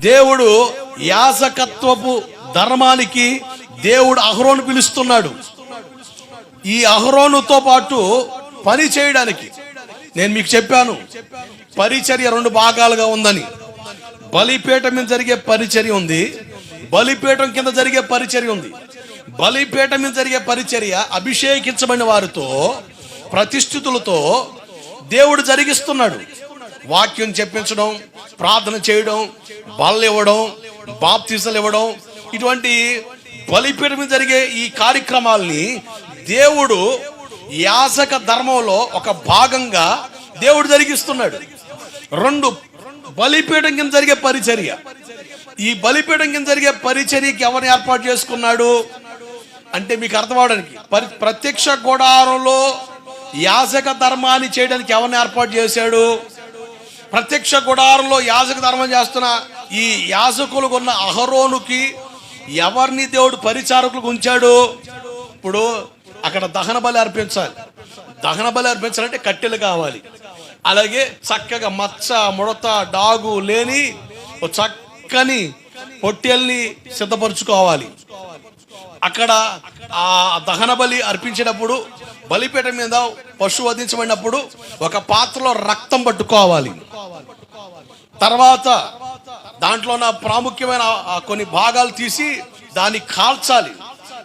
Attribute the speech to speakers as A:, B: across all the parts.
A: దేవుడు యాజకత్వపు ధర్మానికి దేవుడు అహరోను పిలుస్తున్నాడు. ఈ అహరోనుతో పాటు పని చేయడానికి నేను మీకు చెప్పాను. పరిచర్య రెండు భాగాలుగా ఉందని. బలిపీఠం మీద జరిగే పరిచర్య ఉంది. బలిపీఠం కింద జరిగే పరిచర్య ఉంది. బలిపీఠం మీద జరిగే పరిచర్య అభిషేకించబడిన వారితో ప్రతిష్ఠితులతో దేవుడు జరిగిస్తున్నాడు. వాక్యం చెప్పించడం ప్రార్థన చేయడం బల్ల ఇవ్వడం బాప్తీసలు ఇవ్వడం ఇటువంటి బలిపీఠం మీద జరిగే ఈ కార్యక్రమాల్ని దేవుడు యాసక ధర్మంలో ఒక భాగంగా దేవుడు జరిగిస్తున్నాడు. రెండు బలిపీఠం కింద జరిగే పరిచర్య. ఈ బలిపీఠం కింద జరిగే పరిచర్యకి ఎవరిని ఏర్పాటు చేసుకున్నాడు? అంటే మీకు అర్థం అవడానికి పరి ప్రత్యక్ష గోడారంలో యాసక ధర్మాన్ని చేయడానికి ఎవరిని ఏర్పాటు చేశాడు? ప్రత్యక్ష గుడారంలో యాజక ధర్మం చేస్తున్న ఈ యాజకులకు ఉన్న అహరోనుకి ఎవరిని దేవుడు పరిచారకులకు ఉంచాడు? ఇప్పుడు అక్కడ దహన బలి అర్పించాలి. దహన బలి అర్పించాలంటే కట్టెలు కావాలి. అలాగే చక్కగా మచ్చ ముడత డాగు లేని ఓ చక్కని పొట్టెల్ని సిద్ధపరచుకోవాలి. అక్కడ ఆ దహన బలి అర్పించేటప్పుడు బలిపీఠం మీద పశువు వధించబడినప్పుడు ఒక పాత్రలో రక్తం పట్టుకోవాలి. తర్వాత దాంట్లో నా ప్రాముఖ్యమైన కొన్ని భాగాలు తీసి దాన్ని కాల్చాలి.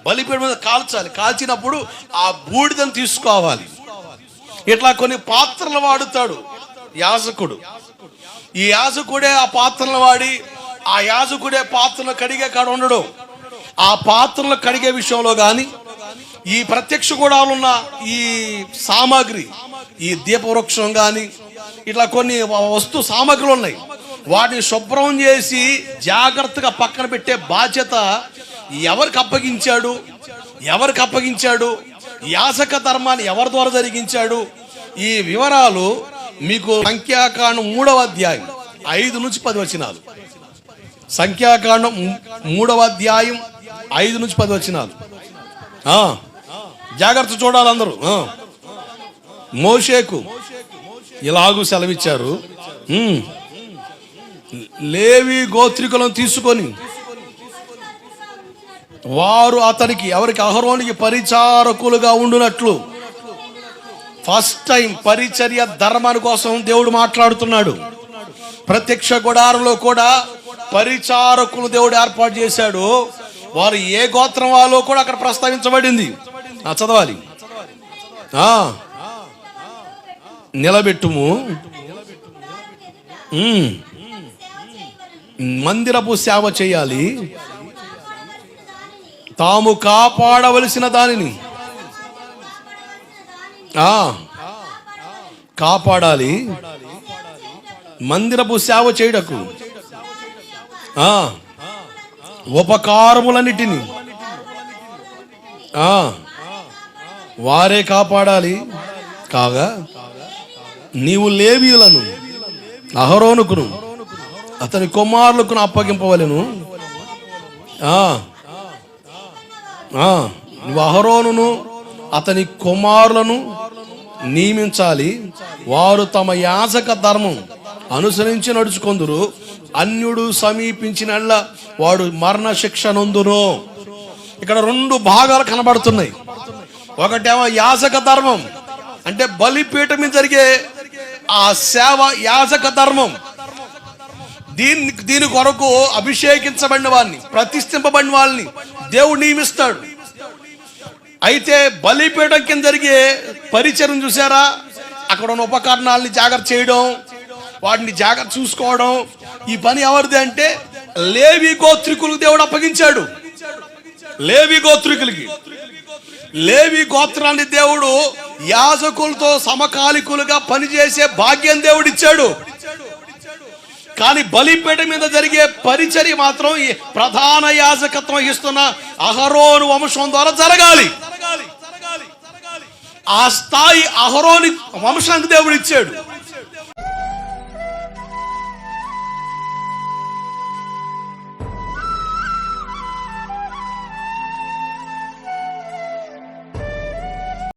A: బలిపీఠం మీద కాల్చాలి. కాల్చినప్పుడు ఆ బూడిదను తీసుకోవాలి. ఇట్లా కొన్ని పాత్రలు వాడుతాడు యాజకుడు. ఈ యాజకుడే ఆ పాత్రలు వాడి ఆ యాజకుడే పాత్రలు కడిగే కాడ ఉండడు. ఆ పాత్రలు కడిగే విషయంలో కానీ ఈ ప్రత్యక్ష గుడాలున్న ఈ సామాగ్రి ఈ దీపవృక్షం కానీ ఇట్లా కొన్ని వస్తు సామగ్రులు ఉన్నాయి వాటిని శుభ్రం చేసి జాగ్రత్తగా పక్కన పెట్టే బాధ్యత ఎవరికి అప్పగించాడు? ఎవరికి అప్పగించాడు? యాసక ధర్మాన్ని ఎవరి ద్వారా జరిగించాడు? ఈ వివరాలు మీకు సంఖ్యాకాండం మూడవ అధ్యాయం ఐదు నుంచి పది వచనాలు. సంఖ్యాకాండం మూడవ అధ్యాయం ఐదు నుంచి పది వచనాలు. జాగ్రత్త చూడాలి అందరూ. మోషేకు ఇలాగూ సెలవిచ్చారు. లేవి గోత్రికులను తీసుకొని వారు అతనికి ఎవరికి అహరోనికి పరిచారకులుగా ఉండునట్లు. ఫస్ట్ టైం పరిచర్య ధర్మాని కోసం దేవుడు మాట్లాడుతున్నాడు. ప్రత్యక్ష గుడారంలో కూడా పరిచారకులు దేవుడు ఏర్పాటు చేశాడు. వారు ఏ గోత్రం వాళ్ళో కూడా అక్కడ ప్రస్తావించబడింది. చదవాలి. ఆ. నిలబెట్టుము. మందిరపు సేవ చేయాలి. తాము కాపాడవలసిన దానిని. కాపాడాలి. మందిరపు సేవ చేయడకు ఉపకారములన్నిటిని. వారే కాపాడాలి. కాగా? నీవు లేవీయులను అహరోనుకును అతని కుమారులకు అప్పగింపవలను. నువ్వు అహరోనును అతని కుమారులను నియమించాలి. వారు తమ యాజక ధర్మం అనుసరించి నడుచుకొందురు. అన్యుడు సమీపించినళ్ళ వాడు మరణ శిక్ష నొందును. ఇక్కడ రెండు భాగాలు కనబడుతున్నాయి. ఒకటేమో యాజక ధర్మం అంటే బలిపీఠం మీద జరిగే ఆ సేవ యాజక ధర్మం. దీని దీని కొరకు అభిషేకించబడిన వాళ్ళని ప్రతిష్ఠింపబడిన వాళ్ళని దేవుడు నియమిస్తాడు. అయితే బలిపీఠం కింద జరిగే పరిచయం చూసారా అక్కడ ఉన్న ఉపకరణాలని జాగ్రత్త చేయడం వాటిని జాగ్రత్త చూసుకోవడం. ఈ పని ఎవరిది అంటే లేవి గోత్రికులకు దేవుడు అప్పగించాడు. లేవి గోత్రికులకి. లేవి గోత్రాన్ని దేవుడు యాజకులతో సమకాలికులుగా పనిచేసే భాగ్యం దేవుడు ఇచ్చాడు కానీ బలిపేట మీద జరిగే పరిచర్య మాత్రం ప్రధాన యాజకత్వం వహిస్తున్న అహరోను వంశం ద్వారా జరగాలి. ఆ స్థాయి అహరోని వంశానికి దేవుడు ఇచ్చాడు